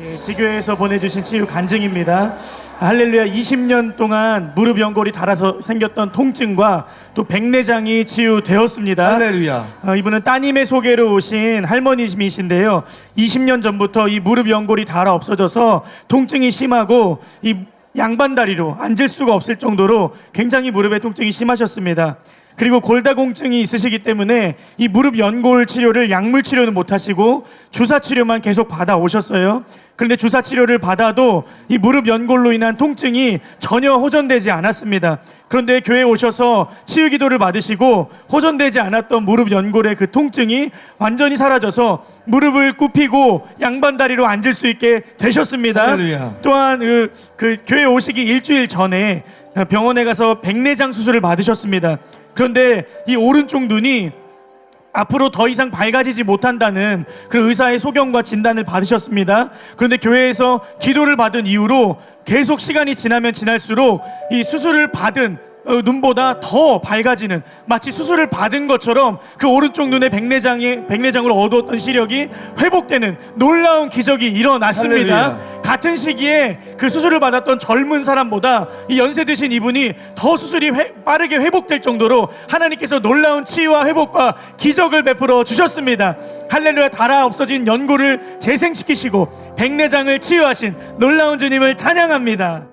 예, 지교에서 보내주신 치유 간증입니다. 할렐루야 20년 동안 무릎 연골이 닳아서 생겼던 통증과 또 백내장이 치유되었습니다. 할렐루야. 어, 이분은 따님의 소개로 오신 할머니이신데요. 20년 전부터 이 무릎 연골이 닳아 없어져서 통증이 심하고 이 양반 다리로 앉을 수가 없을 정도로 굉장히 무릎에 통증이 심하셨습니다. 그리고 골다공증이 있으시기 때문에 이 무릎 연골 치료를 약물 치료는 못 하시고 주사 치료만 계속 받아 오셨어요. 그런데 주사 치료를 받아도 이 무릎 연골로 인한 통증이 전혀 호전되지 않았습니다. 그런데 교회에 오셔서 치유 기도를 받으시고 호전되지 않았던 무릎 연골의 그 통증이 완전히 사라져서 무릎을 굽히고 양반 다리로 앉을 수 있게 되셨습니다. 할렐루야. 또한 그, 그 교회 오시기 일주일 전에 병원에 가서 백내장 수술을 받으셨습니다. 그런데 이 오른쪽 눈이 앞으로 더 이상 밝아지지 못한다는 그 의사의 소견과 진단을 받으셨습니다. 그런데 교회에서 기도를 받은 이후로 계속 시간이 지나면 지날수록 이 수술을 받은 어, 눈보다 더 밝아지는 마치 수술을 받은 것처럼 그 오른쪽 눈의 백내장이 백내장으로 얻었던 시력이 회복되는 놀라운 기적이 일어났습니다. 할렐루야. 같은 시기에 그 수술을 받았던 젊은 사람보다 이 연세 드신 이분이 더 수술이 회- 빠르게 회복될 정도로 하나님께서 놀라운 치유와 회복과 기적을 베풀어 주셨습니다. 할렐루야 달아 없어진 연골을 재생시키시고 백내장을 치유하신 놀라운 주님을 찬양합니다.